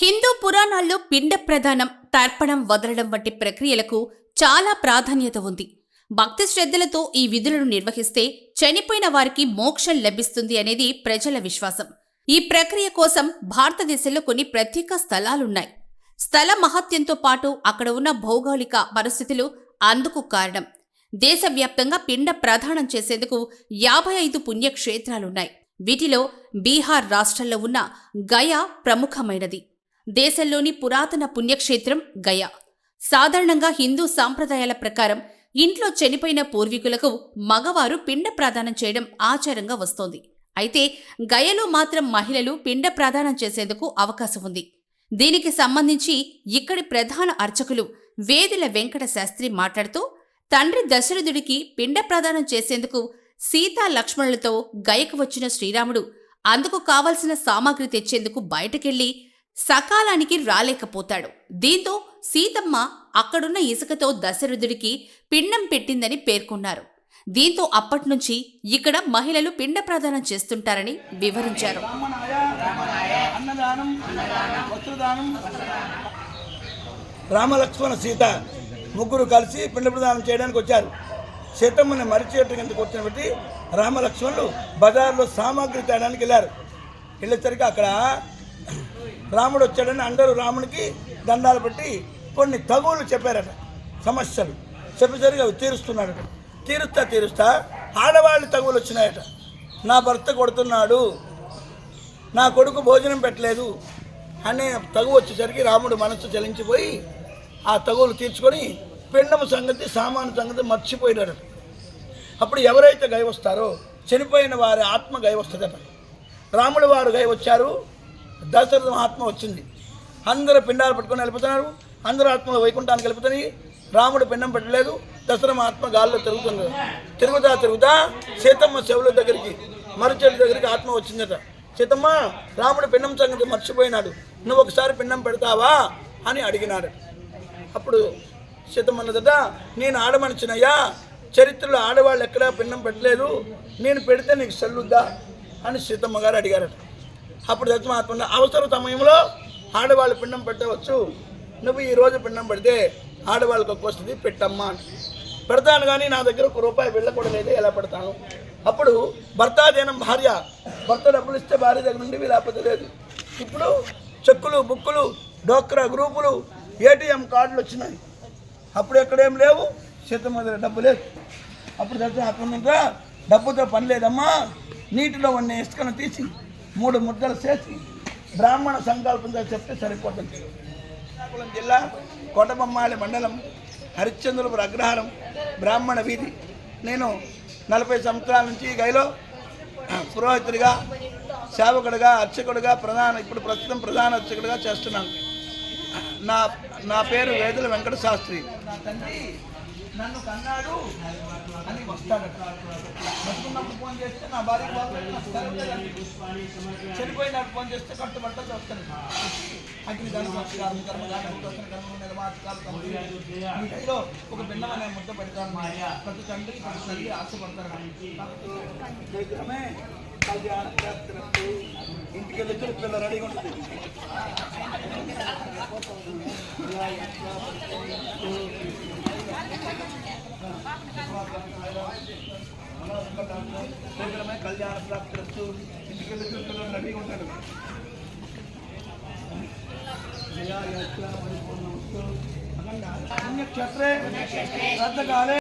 హిందూ పురాణాల్లో పిండ ప్రదానం తర్పణం వదలడం వంటి ప్రక్రియలకు చాలా ప్రాధాన్యత ఉంది. భక్తి శ్రద్ధలతో ఈ విధులను నిర్వహిస్తే చనిపోయిన వారికి మోక్షం లభిస్తుంది అనేది ప్రజల విశ్వాసం. ఈ ప్రక్రియ కోసం భారతదేశంలో కొన్ని ప్రత్యేక స్థలాలున్నాయి. స్థల మహత్యంతో పాటు అక్కడ ఉన్న భౌగోళిక పరిస్థితులు అందుకు కారణం. దేశవ్యాప్తంగా పిండ ప్రదానం చేసేందుకు యాభై ఐదు పుణ్యక్షేత్రాలున్నాయి. వీటిలో బీహార్ రాష్ట్రంలో ఉన్న గయా ప్రముఖమైనది. దేశంలోని పురాతన పుణ్యక్షేత్రం గయా. సాధారణంగా హిందూ సాంప్రదాయాల ప్రకారం ఇంట్లో చనిపోయిన పూర్వీకులకు మగవారు పిండ ప్రదానం చేయడం ఆచారంగా వస్తోంది. అయితే గయలో మాత్రం మహిళలు పిండ ప్రదానం చేసేందుకు అవకాశం ఉంది. దీనికి సంబంధించి ఇక్కడి ప్రధాన అర్చకులు వేదుల వెంకట శాస్త్రి మాట్లాడుతూ తండ్రి దశరథుడికి పిండ ప్రదానం చేసేందుకు సీతా లక్ష్మణులతో గయకు వచ్చిన శ్రీరాముడు అందుకు కావలసిన సామాగ్రి తెచ్చేందుకు బయటకెళ్ళి సకాలానికి రాలేకపోతాడు. దీంతో సీతమ్మ అక్కడున్న ఇసుకతో దశరథుడికి పిండం పెట్టిందని పేర్కొన్నారు. దీంతో అప్పట్నుంచి ఇక్కడ మహిళలు పిండ ప్రదానం చేస్తుంటారని వివరించారు. రామలక్ష్మణ సీత ముగ్గురు కలిసి పిండ ప్రదానం చేయడానికి వచ్చారు. సీతమ్మని మరిచేయటం కిందకు వచ్చిన బట్టి రామలక్ష్మణులు బజార్లో సామాగ్రి తేడానికి వెళ్ళారు. వెళ్ళేసరికి అక్కడ రాముడు వచ్చాడని అందరూ రామునికి దండాలు పెట్టి కొన్ని తగువులు చెప్పారట. సమస్యలు చెప్పేసరికి అవి తీరుస్తున్నాడట తీరుస్తా తీరుస్తా ఆడవాళ్ళు తగువులు వచ్చినాయట. నా భర్త కొడుతున్నాడు. నా కొడుకు భోజనం పెట్టలేదు అనే తగు వచ్చేసరికి రాముడు మనస్సు చలించిపోయి ఆ తగులు తీర్చుకొని పిండం సంగతి సామాను సంగతి మర్చిపోయినాడు. అప్పుడు ఎవరైతే గై వస్తారో చనిపోయిన వారి ఆత్మ గై వస్తుందట. రాముడు వారు గై వచ్చారు దశరథ ఆత్మ వచ్చింది. అందరూ పిండాలు పట్టుకొని వెళ్ళిపోతున్నారు అందరూ ఆత్మలు వైకుంఠానికి వెళ్ళిపోతున్నాయి రాముడు పిండం పెట్టలేదు దశరథ ఆత్మ గాల్లో తిరుగుతుంది. తిరుగుతా తిరుగుతా సీతమ్మ చెవుల దగ్గరికి మరుచెట్టు దగ్గరికి ఆత్మ వచ్చిందట. సీతమ్మ రాముడు పిండం సంగతి మర్చిపోయినాడు. నువ్వు ఒకసారి పిండం పెడతావా అని అడిగినాడు. అప్పుడు సీతమ్మన్నదట నేను ఆడమనిచినయ్యా చరిత్రలో ఆడవాళ్ళు ఎక్కడా పిండం పెట్టలేదు నేను పెడితే నీకు సెల్లుద్దా? అని సీతమ్మ గారు అడిగారట. అప్పుడు దత్తమాత్మ అవసర సమయంలో ఆడవాళ్ళు పిండం పెట్టవచ్చు. నువ్వు ఈరోజు పిండం పెడితే ఆడవాళ్ళకి ఒక వస్తుంది పెట్టమ్మా పెడతాను కానీ నా దగ్గర ఒక రూపాయి వెళ్ళకూడలేదు ఎలా పెడతాను? అప్పుడు భర్తాధీనం భార్య భర్త డబ్బులు ఇస్తే భార్య దగ్గర నుండి లేకపోతే లేదు. ఇప్పుడు చెక్కులు బుక్కులు డోక్రా గ్రూపులు ఏటీఎం కార్డులు వచ్చినాయి. అప్పుడు ఎక్కడేం లేవు? సీతమ్మ దగ్గర డబ్బు లేదు. అప్పుడు దగ్గర అక్కడ డబ్బుతో పని లేదమ్మా. నీటిలో ఉన్న ఇసుకను తీసి మూడు ముద్దలు చేసి బ్రాహ్మణ సంకల్పంతో చెప్తే సరిపోతుంది. శ్రీకాకుళం జిల్లా కోటబొమ్మాళి మండలం హరిశ్చంద్రపురం అగ్రహారం బ్రాహ్మణ వీధి. నేను నలభై సంవత్సరాల నుంచి గైలో పురోహితుడిగా సేవకుడిగా అర్చకుడిగా ప్రధాన ఇప్పుడు ప్రస్తుతం ప్రధాన అర్చకుడిగా చేస్తున్నాను. నా నా పేరు వేదుల వెంకట శాస్త్రి. నా తండ్రి నన్ను కన్నాడు అని వస్తాడట. బతుకున్నప్పుడు ఫోన్ చేస్తే నా భార్య చనిపోయినప్పుడు ఫోన్ చేస్తే కట్టుబట్టలు వస్తాను అగ్ని కర్మ టైంలో ఒక భిన్నమైన ముద్ద పెడతాను. ప్రతి తండ్రి ప్రతి తల్లి ఆశపడతారు. శీఘ్రమే కళ్యాణ శాస్త్రస్తు. ఇంటికి వెళ్ళి వచ్చి పిల్ల రెడీగా ఉంటుంది శీఘ్రమే కళ్యాణ ప్రాప్తిరస్తు ఇంటికి వెళ్ళి వచ్చి పిల్ల రెడీగా ఉంటాడు పుణ్యక్షేత్రే శ్రద్ధకాలే